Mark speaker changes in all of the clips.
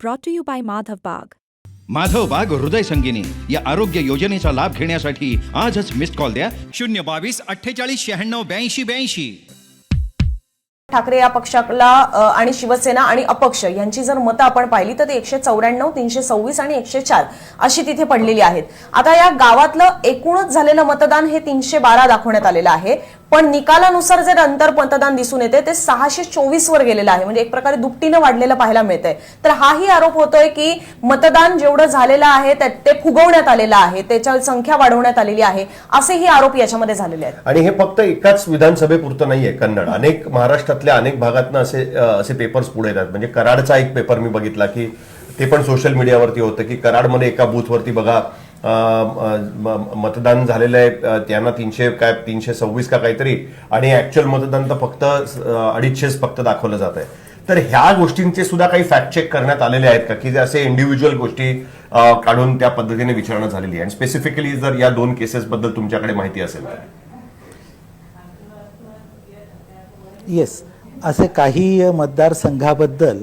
Speaker 1: brought to you by Madhav Bag.
Speaker 2: Madhav बाग हृदय संगिनी या आरोग्य योजनेचा लाभ घेण्यासाठी आजच मिस्ड कॉल द्या
Speaker 3: शून्य बावीस अठ्ठेचाळीस शहाण्णव ब्याऐंशी ब्याऐंशी
Speaker 4: ठाकरे या पक्षाला आणि शिवसेना आणि अपक्ष यांची जर मतं आपण पाहिली तर ते एकशे चौऱ्याण्णव तीनशे सव्वीस आणि एकशे चार अशी तिथे पडलेली आहेत. आता या गावातलं एकूणच झालेलं मतदान हे तीनशे बारा दाखवण्यात आलेलं आहे. पण निकालानुसार जे अंतर मतदान दिसून येते ते सहाशे चोवीस वर गेलेलं आहे. म्हणजे एक प्रकारे दुपटीनं वाढलेलं पाहायला मिळतंय. तर हाही आरोप होतोय की मतदान जेवढं झालेलं आहे ते फुगवण्यात आलेलं आहे. त्याच्या संख्या वाढवण्यात आलेली आहे. असेही आरोप याच्यामध्ये झालेले आहेत.
Speaker 5: आणि हे फक्त एकाच विधानसभेपुरतं नाहीये कन्नड. अनेक महाराष्ट्रातल्या अनेक भागातनं असे असे पेपर्स पुढे येतात. म्हणजे कराडचा एक पेपर मी बघितला की ते पण सोशल मीडियावरती होतं की कराडमध्ये एका बूथवरती बघा मतदान झालेलं आहे. त्यांना तीनशे काय तीनशे सव्वीस का काहीतरी आणि ऍक्च्युअल मतदान तर फक्त अडीचशेच फक्त दाखवलं जात आहे तर ह्या गोष्टींचे सुद्धा काही फॅक्ट चेक करण्यात आलेले आहेत का? की जे असे इंडिव्हिज्युअल गोष्टी काढून त्या पद्धतीने विचारणा झालेली आहे. आणि स्पेसिफिकली जर या दोन केसेस बद्दल तुमच्याकडे माहिती असेल तर.
Speaker 6: येस असे काही मतदारसंघाबद्दल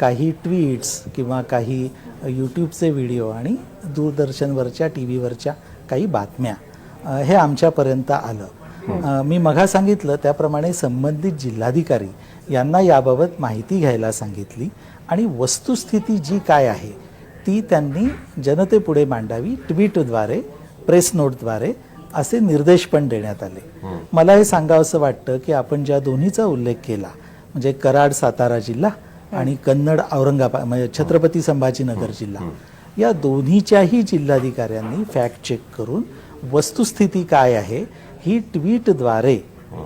Speaker 6: काही ट्विट्स किंवा काही यूट्यूबचे व्हिडिओ आणि दूरदर्शनवरच्या टी व्हीवरच्या काही बातम्या हे आमच्यापर्यंत आलं. अ, मी मघा सांगितलं त्याप्रमाणे संबंधित जिल्हाधिकारी यांना याबाबत माहिती घ्यायला सांगितली आणि वस्तुस्थिती जी काय आहे ती त्यांनी जनतेपुढे मांडावी ट्विटद्वारे प्रेस नोटद्वारे असे निर्देश पण देण्यात आले. मला हे सांगावंसं वाटतं की आपण ज्या दोन्हीचा उल्लेख केला म्हणजे कराड सातारा जिल्हा आणि कन्नड औरंगाबाद म्हणजे छत्रपती संभाजीनगर जिल्हा या दोन्हीच्याही जिल्हाधिकाऱ्यांनी फॅक्ट चेक करून वस्तुस्थिती काय आहे ही ट्विटद्वारे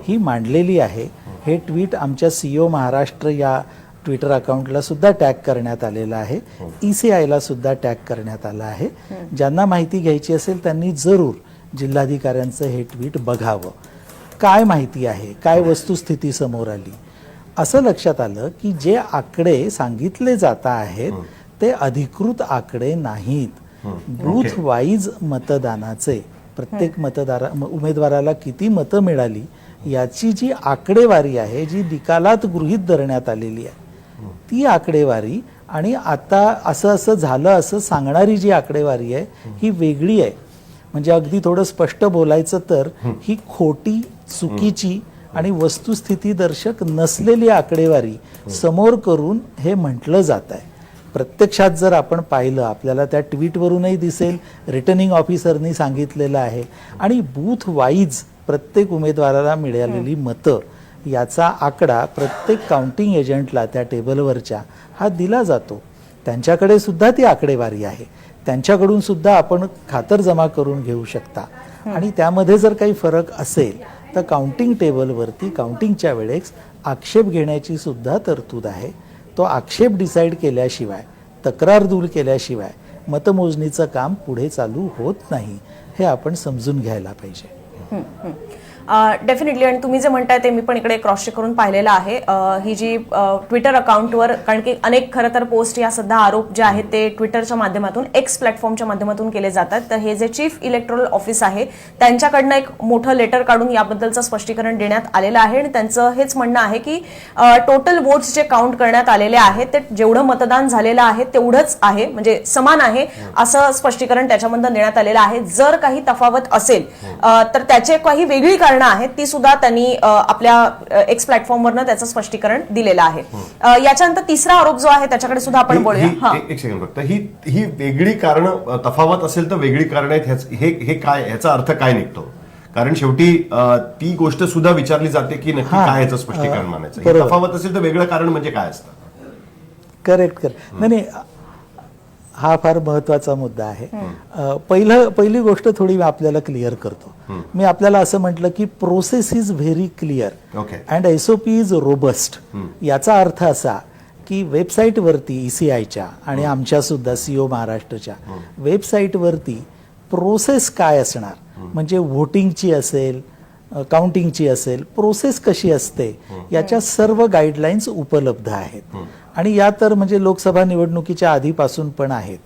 Speaker 6: ही मांडलेली आहे. हे ट्विट आमच्या सीओ महाराष्ट्र या ट्विटर अकाउंटला सुद्धा टॅग करण्यात आलेलं आहे. ई सी आयला सुद्धा टॅग करण्यात आलं आहे. ज्यांना माहिती घ्यायची असेल त्यांनी जरूर जिल्हाधिकाऱ्यांचं हे ट्विट बघावं. काय माहिती आहे? काय वस्तुस्थिती समोर आली? असं लक्षात आलं की जे आकडे सांगितले जात आहेत ते अधिकृत आकडे नाहीत. बूथ वाईज मतदानाचे प्रत्येक मतदारा उमेदवाराला किती मतं मिळाली याची जी आकडेवारी आहे जी निकालात गृहीत धरण्यात आलेली आहे ती आकडेवारी आणि आता असं असं झालं असं सांगणारी जी आकडेवारी आहे ही वेगळी आहे. म्हणजे अगदी थोडं स्पष्ट बोलायचं तर ही खोटी चुकीची आणि वस्तुस्थिती दर्शक नसलेली आकडेवारी समोर करून हे म्हटलं जात आहे प्रत्यक्षात जर आपण पाहिलं आपल्याला त्या ट्विटवरूनही दिसेल रिटर्निंग ऑफिसरनी सांगितलेलं आहे. आणि बूथ वाईज प्रत्येक उमेदवाराला मिळालेली मतं याचा आकडा प्रत्येक काउंटिंग एजंटला त्या टेबलवरच्या हा दिला जातो. त्यांच्याकडे सुद्धा ती आकडेवारी आहे. त्यांच्याकडून सुद्धा आपण खातर जमा करून घेऊ शकता. आणि त्यामध्ये जर काही फरक असेल तर काउंटिंग टेबलवरती काउंटिंगच्या वेळेस आक्षेप घेण्याची सुद्धा तरतूद आहे. तो आक्षेप डिसाईड केल्याशिवाय तक्रार दूर केल्याशिवाय मतमोजणीचं काम पुढे चालू होत नाही हे आपण समजून घ्यायला पाहिजे.
Speaker 4: डेफिनेटली आणि तुम्ही जे म्हणताय ते मी पण इकडे क्रॉस चेक करून पाहिलेलं आहे. ही जी ट्विटर अकाउंटवर कारण की अनेक खरं तर पोस्ट या सध्या आरोप जे आहेत ते ट्विटरच्या माध्यमातून एक्स प्लॅटफॉर्मच्या माध्यमातून केले जातात. तर हे जे चीफ इलेक्ट्रल ऑफिस आहे त्यांच्याकडनं एक मोठं लेटर काढून याबद्दलचं स्पष्टीकरण देण्यात आलेलं आहे. आणि त्यांचं हेच म्हणणं आहे की टोटल वोट्स जे काउंट करण्यात आलेले आहेत ते जेवढं मतदान झालेलं आहे तेवढंच आहे. म्हणजे समान आहे असं स्पष्टीकरण त्याच्यामधून देण्यात आलेलं आहे. जर काही तफावत असेल अ, तर त्याचे काही वेगळी कारणं आहेत ती सुद्धा त्यांनी आपल्या एक्स प्लॅटफॉर्मवरनं त्याचं स्पष्टीकरण दिलेलं आहे. याच्यानंतर तिसरा आरोप जो आहे त्याच्याकडे सुद्धा आपण
Speaker 5: ही-
Speaker 4: बोलूया.
Speaker 5: ही-
Speaker 4: हा.
Speaker 5: एक- एक सेकंड फक्त ही ही वेगळी कारण तफावत असेल तर वेगळी कारण आहेत हे हे काय ह्याचा अर्थ काय निघतो? कारण शेवटी ती गोष्ट सुद्धा विचारली जाते की नक्की. काय याचं स्पष्टीकरण मानायचं ही. तफावत असेल तर वेगळं कारण म्हणजे काय असतं?
Speaker 6: Correct correct. नाही नाही हा फार महत्त्वाचा मुद्दा आहे. पहिलं पहिली गोष्ट थोडी आपल्याला क्लिअर करतो. मी आपल्याला असं म्हटलं की process is very clear. And S O P is robust याचा अर्थ असा की वेबसाईटवरती ई सी आयच्या आणि आमच्या सुद्धा सीओ महाराष्ट्रच्या वेबसाईटवरती प्रोसेस काय असणार? म्हणजे व्होटिंगची असेल काउंटिंगची असेल प्रोसेस कशी असते याच्या सर्व गाईडलाईन्स उपलब्ध आहेत. आणि या तर म्हणजे लोकसभा निवडणुकीच्या आधीपासून पण आहेत.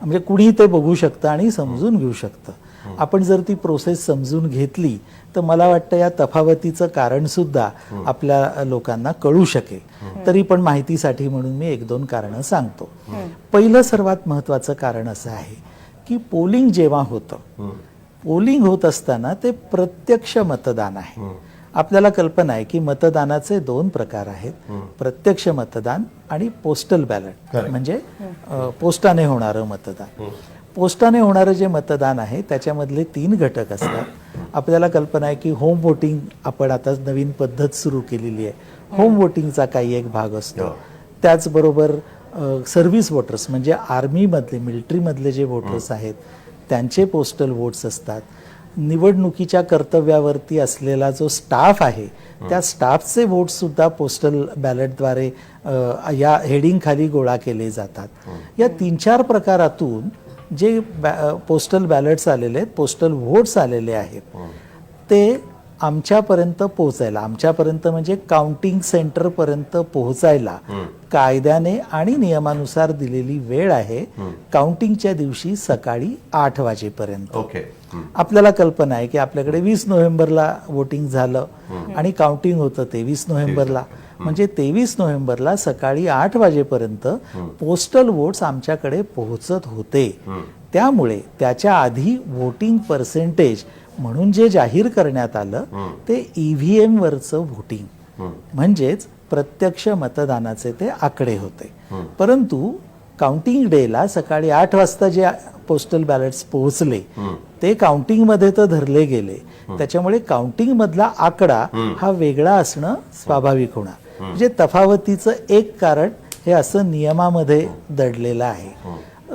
Speaker 6: म्हणजे कुणी ते बघू शकतं आणि समजून घेऊ शकतं. आपण जर ती प्रोसेस समजून घेतली तर मला वाटतं या तफावतीचं कारण सुद्धा आपल्या लोकांना कळू शकेल. तरी पण माहितीसाठी म्हणून मी एक दोन कारणं सांगतो. पहिलं सर्वात महत्वाचं कारण असं आहे की पोलिंग जेव्हा होतं पोलिंग होत असताना ते प्रत्यक्ष मतदान आहे. आपल्याला कल्पना आहे की मतदानाचे दोन प्रकार आहेत. प्रत्यक्ष मतदान आणि पोस्टल बॅलट. म्हणजे पोस्टाने होणारं मतदान. पोस्टाने होणारं जे मतदान आहे त्याच्यामधले तीन घटक असतात. आपल्याला कल्पना आहे की होम वोटिंग आपण आता नवीन पद्धत सुरू केलेली आहे. होम वोटिंगचा काही एक भाग असतो. त्याचबरोबर सर्व्हिस वोटर्स म्हणजे आर्मीमधले मिलिटरीमधले जे वोटर्स आहेत त्यांचे पोस्टल वोट्स असतात. निवडणुकीच्या कर्तव्यावरती असलेला जो स्टाफ आहे त्या स्टाफचे वोट सुद्धा पोस्टल बॅलेटद्वारे या हेडिंग खाली गोळा केले जातात. या तीन चार प्रकारातून जे पोस्टल बॅलेट्स आलेले आहेत पोस्टल व्होट्स आलेले आहेत ते आमच्यापर्यंत पोहोचायला आमच्यापर्यंत म्हणजे काउंटिंग सेंटरपर्यंत पोहोचायला कायद्याने आणि नियमानुसार दिलेली वेळ आहे काउंटिंगच्या दिवशी सकाळी आठ वाजेपर्यंत.
Speaker 5: ओके.
Speaker 6: आपल्याला कल्पना आहे की आपल्याकडे वीस नोव्हेंबरला वोटिंग झालं आणि काउंटिंग होतं तेवीस नोव्हेंबरला. म्हणजे तेवीस नोव्हेंबरला सकाळी आठ वाजेपर्यंत पोस्टल वोट्स आमच्याकडे पोहोचत होते. त्यामुळे त्याच्या आधी वोटिंग पर्सेंटेज म्हणून जे जाहीर करण्यात आलं ते ईव्हीएम वरचं वोटिंग म्हणजेच प्रत्यक्ष मतदानाचे ते आकडे होते. परंतु काउंटिंग डेला सकाळी आठ वाजता जे पोस्टल बॅलेट्स पोहोचले ते काउंटिंगमध्ये तर धरले गेले. त्याच्यामुळे काउंटिंग मधला आकडा हा. वेगळा असणं स्वाभाविक होणार. म्हणजे तफावतीचं एक कारण हे असं नियमामध्ये दडलेलं आहे.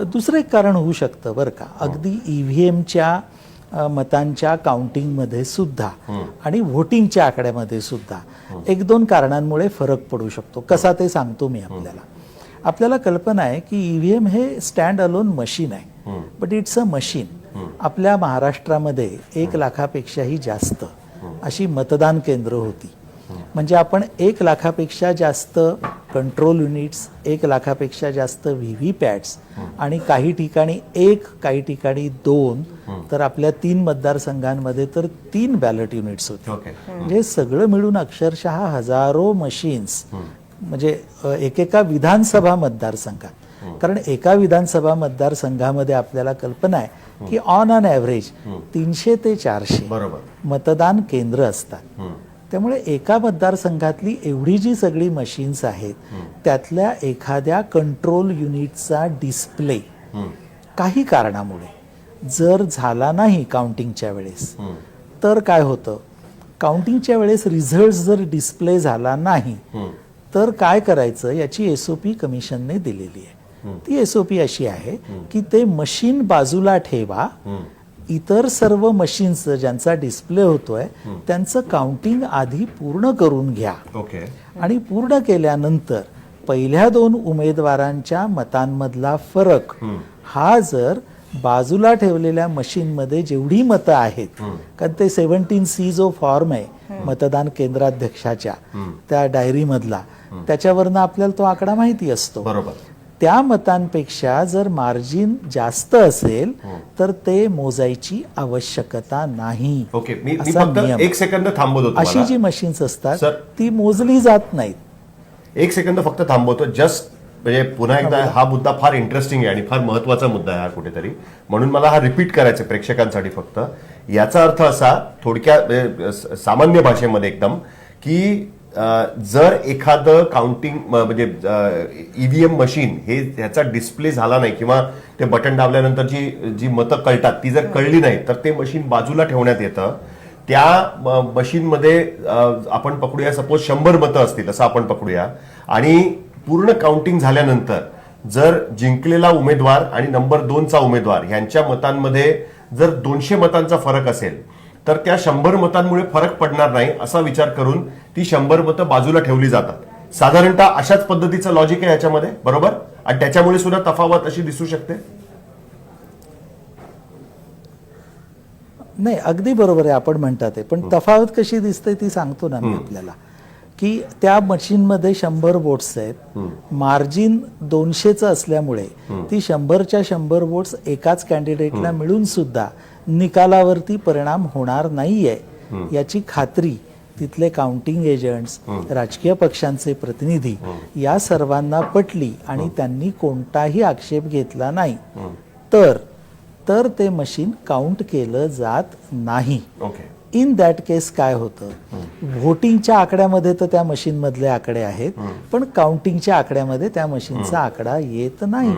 Speaker 6: दुसरं एक कारण होऊ शकतं बरं का. अगदी ईव्हीएमच्या अ, मतांच्या काउंटिंगमध्ये सुद्धा आणि व्होटिंगच्या आकड्यामध्ये सुद्धा एक दोन कारणांमुळे फरक पडू शकतो. कसा ते सांगतो मी आपल्याला. आपल्याला कल्पना आहे की ईव्हीएम हे स्टँड अलोन मशीन आहे. But it's a machine. आपल्या महाराष्ट्रामध्ये एक लाखापेक्षाही जास्त अशी मतदान केंद्र होती. म्हणजे आपण एक लाखापेक्षा जास्त कंट्रोल युनिट्स एक लाखापेक्षा जास्त व्ही व्ही पॅट्स आणि काही ठिकाणी एक काही ठिकाणी दोन तर आपल्या तीन मतदारसंघांमध्ये तर तीन बॅलेट युनिट्स होते. म्हणजे सगळं मिळून अक्षरशः हजारो मशीन्स म्हणजे एकेका विधानसभा मतदारसंघात. कारण एका विधानसभा मतदारसंघामध्ये आपल्याला कल्पना आहे की ऑन ऑन ॲव्हरेज तीनशे ते चारशे
Speaker 5: बरोबर.
Speaker 6: मतदान केंद्र असतात. त्यामुळे एका मतदारसंघातली एवढी जी सगळी मशीन्स आहेत त्यातल्या एखाद्या कंट्रोल युनिटचा डिस्प्ले काही कारणामुळे जर झाला नाही काउंटिंगच्या वेळेस तर काय होतं? काउंटिंगच्या वेळेस रिझल्ट जर डिस्प्ले झाला नाही तर काय करायचं? याची एसओपी कमिशनने दिलेली आहे. ती एसओपी अशी आहे की ते मशीन बाजूला ठेवा इतर सर्व मशीन्स ज्यांचा डिस्प्ले होतोय त्यांचं काउंटिंग आधी पूर्ण करून घ्या.
Speaker 5: ओके.
Speaker 6: आणि पूर्ण केल्यानंतर पहिल्या दोन उमेदवारांच्या मतांमधला फरक हा जर बाजूला ठेवलेल्या मशीनमध्ये जेवढी मतं आहेत कारण ते सेव्हन्टीन सी जो फॉर्म आहे मतदान केंद्राध्यक्षाच्या त्या डायरीमधला त्याच्यावरनं आपल्याला तो आकडा माहिती असतो.
Speaker 5: बरोबर.
Speaker 6: त्या मतांपेक्षा जर मार्जिन जास्त असेल तर ते मोजायची आवश्यकता नाही.
Speaker 5: ओके मी
Speaker 6: असा नियम.
Speaker 5: एक सेकंद थांबवतो
Speaker 6: अशी. जी मशीन्स असतात. ती मोजली जात नाहीत.
Speaker 5: एक सेकंद फक्त थांबवतो. जस्ट म्हणजे पुन्हा एकदा हा मुद्दा फार इंटरेस्टिंग आहे आणि फार महत्त्वाचा मुद्दा आहे हा कुठेतरी. म्हणून मला हा रिपीट करायचा प्रेक्षकांसाठी फक्त. याचा अर्थ असा थोडक्या म्हणजे, सामान्य भाषेमध्ये एकदम की जर एखादं काउंटिंग म्हणजे ईव्हीएम मशीन हे त्याचा डिस्प्ले झाला नाही किंवा ते बटन दाबल्यानंतर जी जी मतं कळतात ती जर कळली नाही तर ते मशीन बाजूला ठेवण्यात येतं. त्या मशीनमध्ये आपण पकडूया सपोज शंभर मतं असतील असं आपण पकडूया. आणि पूर्ण काउंटिंग झाल्यानंतर जर जिंकलेला उमेदवार आणि नंबर दोनचा उमेदवार यांच्या मतांमध्ये जर दोनशे मतांचा फरक असेल तर त्या शंभर मतांमुळे फरक पडणार नाही असा विचार करून ती शंभर मतं बाजूला ठेवली जातात. साधारणतः अशाच पद्धतीचं लॉजिक आहे याच्यामध्ये बरोबर? आणि त्याच्यामुळे सुद्धा तफावत अशी दिसू शकते?
Speaker 6: नाही अगदी बरोबर आहे आपण म्हणतात ते. पण तफावत कशी दिसते ती सांगतो ना मी आपल्याला. की त्या मशीनमध्ये शंभर वोट्स आहेत. मार्जिन दोनशेचं असल्यामुळे ती शंभरच्या शंभर वोट्स एकाच कॅन्डिडेटला मिळून सुद्धा निकालावरती परिणाम होणार नाहीये याची खात्री तिथले काउंटिंग एजंट्स राजकीय पक्षांचे प्रतिनिधी या सर्वांना पटली आणि त्यांनी कोणताही आक्षेप घेतला नाही. तर तर ते मशीन काउंट केलं जात नाही. इन दॅट केस काय होतं? व्होटिंगच्या आकड्यामध्ये तर त्या मशीनमधले आकडे आहेत पण काउंटिंगच्या आकड्यामध्ये त्या मशीनचा आकडा येत नाही.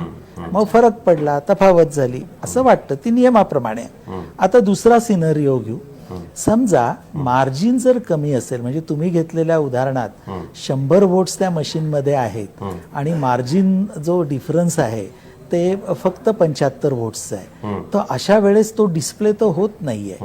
Speaker 6: मग फरक पडला तफावत झाली असं वाटतं. ती नियमाप्रमाणे. आता दुसरा सिनरिओ घेऊ. समजा मार्जिन जर कमी असेल म्हणजे तुम्ही घेतलेल्या उदाहरणात शंभर वोट्स त्या मशीनमध्ये आहेत आणि मार्जिन जो डिफरन्स आहे ते फक्त पंच्याहत्तर वोट्सचं आहे. तर अशा वेळेस तो डिस्प्ले तर होत नाहीये.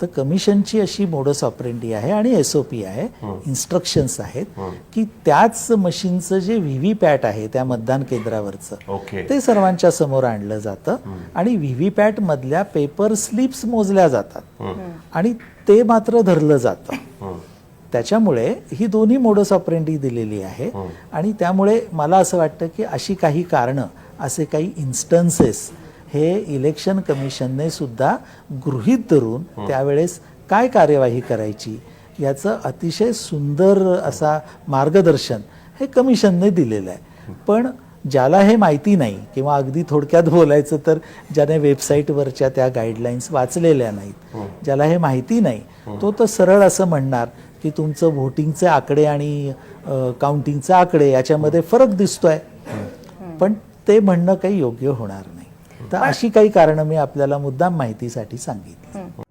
Speaker 6: तर कमिशनची अशी मोडस ऑपरेंडी आहे आणि एस ओ पी आहे इन्स्ट्रक्शन्स आहेत की त्याच मशीनचं जे व्ही व्ही पॅट आहे त्या मतदान केंद्रावरचं
Speaker 5: ओके.
Speaker 6: ते सर्वांच्या समोर आणलं जातं आणि व्ही व्ही पॅट मधल्या पेपर स्लिप्स मोजल्या जातात आणि ते मात्र धरलं जातं. त्याच्यामुळे ही दोन्ही मोडस ऑपरेंडी दिलेली आहे आणि त्यामुळे मला असं वाटतं की अशी काही कारणं असे काही इन्स्टन्सेस हे इलेक्शन कमिशनने सुद्धा गृहीत धरून त्यावेळेस काय कार्यवाही करायची? याचं अतिशय सुंदर असा मार्गदर्शन हे कमिशनने दिलेलं आहे. पण ज्याला हे माहिती नाही किंवा अगदी थोडक्यात बोलायचं तर ज्याने वेबसाईटवरच्या त्या गाईडलाईन्स वाचलेल्या नाहीत ज्याला हे माहिती नाही तो तर सरळ असं म्हणणार की तुमचं व्होटिंगचे आकडे आणि काउंटिंगचे आकडे याच्यामध्ये फरक दिसतोय. पण ते म्हणणं काही योग्य होणार तर अशी काही कारणं मी आपल्याला मुद्दाम माहितीसाठी सांगितली.